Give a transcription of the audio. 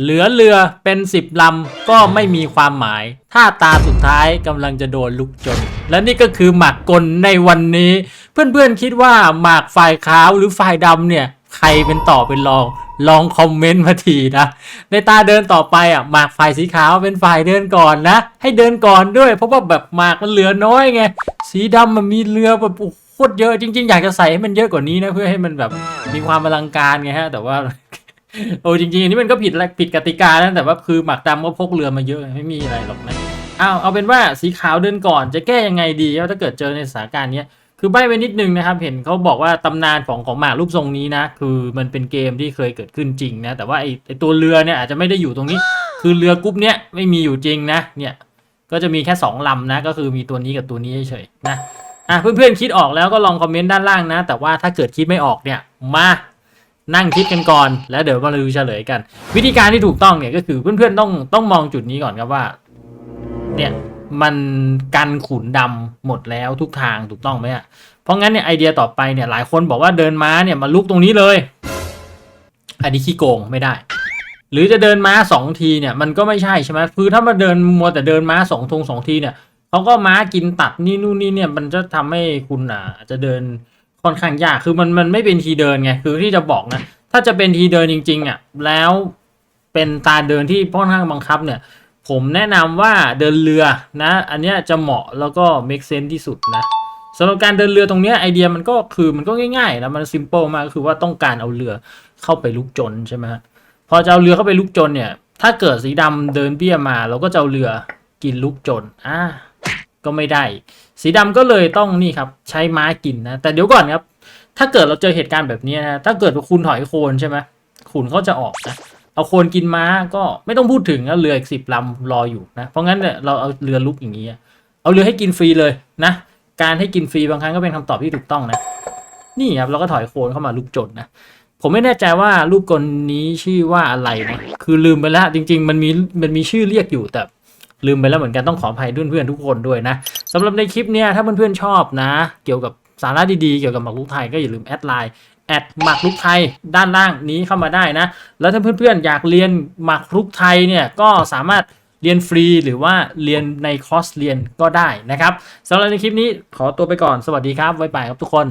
เหลือเรือเป็นสิบลำก็ไม่มีความหมาย ถ้าตาสุดท้ายกำลังจะโดนลุกจน และนี่ก็คือหมากกลในวันนี้ เพื่อนๆคิดว่าหมากฝ่ายขาวหรือฝ่ายดำเนี่ย ใครเป็นต่อเป็นรอง ลองคอมเมนต์มาทีนะ ในตาเดินต่อไปอะหมากฝ่ายสีขาวเป็นฝ่ายเดินก่อนนะ ให้เดินก่อนด้วย เพราะว่าแบบหมากมันเหลือน้อยไง สีดำมันมีเรือแบบโอ้โหโคตรเยอะจริง ๆ อยากจะใส่ให้มันเยอะกว่านี้นะเพื่อให้มันแบบมีความอลังการไงฮะแต่ว่า โอ้จริงๆอันนี้มันก็ผิดละผิดกติกานะแต่ว่าคือหมักดำก็พกเรือมาเยอะไม่มีอะไรหรอกนะเอาเอาเป็นว่าสีขาวเดินก่อน จะแก้ยังไงดีถ้าเกิดเจอในสถานการณ์นี้คือใบไปนิดนึงนะครับ เห็นเขาบอกว่าตำนานของของหมากรูปทรงนี้นะ คือมันเป็นเกมที่เคยเกิดขึ้นจริงนะ แต่ว่าไอไอตัวเรือเนี่ยอาจจะไม่ได้อยู่ตรงนี้ คือเรือกรุ๊ปเนี้ยไม่มีอยู่จริงนะ เนี่ยก็จะมีแค่สองลำนะ ก็คือมีตัวนี้กับตัวนี้เฉยๆนะอะเพื่อนๆคิดออกแล้วก็ลองคอมเมนต์ด้านล่างนะ แต่ว่าถ้าเกิดคิดไม่ออกเนี่ยมา นั่งคิดกันก่อน แล้วเดี๋ยวมาดูเฉลยกัน วิธีการที่ถูกต้องเนี่ยก็คือเพื่อนๆต้องต้องมองจุดนี้ก่อนครับว่า เนี่ยมันกันขุนดำหมดแล้วทุกทางถูกต้องไหมอะเพราะงั้นเนี่ยไอเดียต่อไปเนี่ยหลายคนบอกว่าเดินม้าเนี่ยมาลุกตรงนี้เลย อันนี้ขี้โกงไม่ได้ หรือจะเดินม้าสองทีเนี่ยมันก็ไม่ใช่ใช่ไหมคือถ้ามาเดินมัวแต่เดินม้าสองทงสองทีเนี่ยเขาก็ม้ากินตัดนี่นู่นนี่เนี่ยมันจะทำให้คุณอะจะเดิน ค่อนข้างยากคือมันมันไม่เป็นทีเดินไงคือที่จะบอกนะ ถ้าจะเป็นทีเดินจริงๆอะแล้วเป็นตาเดินที่ค่อนข้างบังคับเนี่ย ผมแนะนำว่าเดินเรือนะ อันเนี้ยจะเหมาะแล้วก็ make sense ที่สุดนะสำหรับการเดินเรือตรงเนี้ยไอเดียมันก็คือมันก็ง่ายๆนะมัน simple มากก็คือว่าต้องการเอาเรือเข้าไปลุกจนใช่ไหมพอจะเอาเรือเข้าไปลุกจนเนี่ย ถ้าเกิดสีดำเดินเบี้ยมาเราก็จะเอาเรือกินลุกจนอ่า ก็ไม่ได้ สีดำก็เลยต้องนี่ครับใช้ม้ากินนะแต่เดี๋ยวก่อนครับ ถ้าเกิดเราเจอเหตุการณ์แบบนี้นะถ้าเกิดว่าคุณถอยโคนใช่ไหมขุนเขาจะออกนะเอาโคนกินม้าก็ไม่ต้องพูดถึงนะเรืออีกสิบลำรออยู่นะเพราะงั้นเนี่ยเราเอาเรือลุกอย่างนี้เอาเรือให้กินฟรีเลยนะการให้กินฟรีบางครั้งก็เป็นคำตอบที่ถูกต้องนะ นี่ครับเราก็ถอยโคนเข้ามาลุกจนนะผมไม่แน่ใจว่ารูปกลนี้ชื่อว่าอะไรนะคือลืมไปแล้วจริง ๆ มันมีมันมีชื่อเรียกอยู่แต่ ลืมไปแล้วเหมือนกันต้องขออภัยเพื่อนๆทุกคนด้วยนะสำหรับในคลิปเนี้ยถ้าเพื่อนๆชอบนะ เกี่ยวกับสาระดีๆเกี่ยวกับหมากรุกไทยก็อย่าลืมแอดไลน์แอดหมากรุกไทยด้านล่างนี้เข้ามาได้นะ แล้วถ้าเพื่อนๆอยากเรียนหมากรุกไทยเนี่ยก็สามารถเรียนฟรีหรือว่าเรียนในคอร์สเรียนก็ได้นะครับสำหรับในคลิปนี้ขอตัวไปก่อนสวัสดีครับไว้ไปครับทุกคน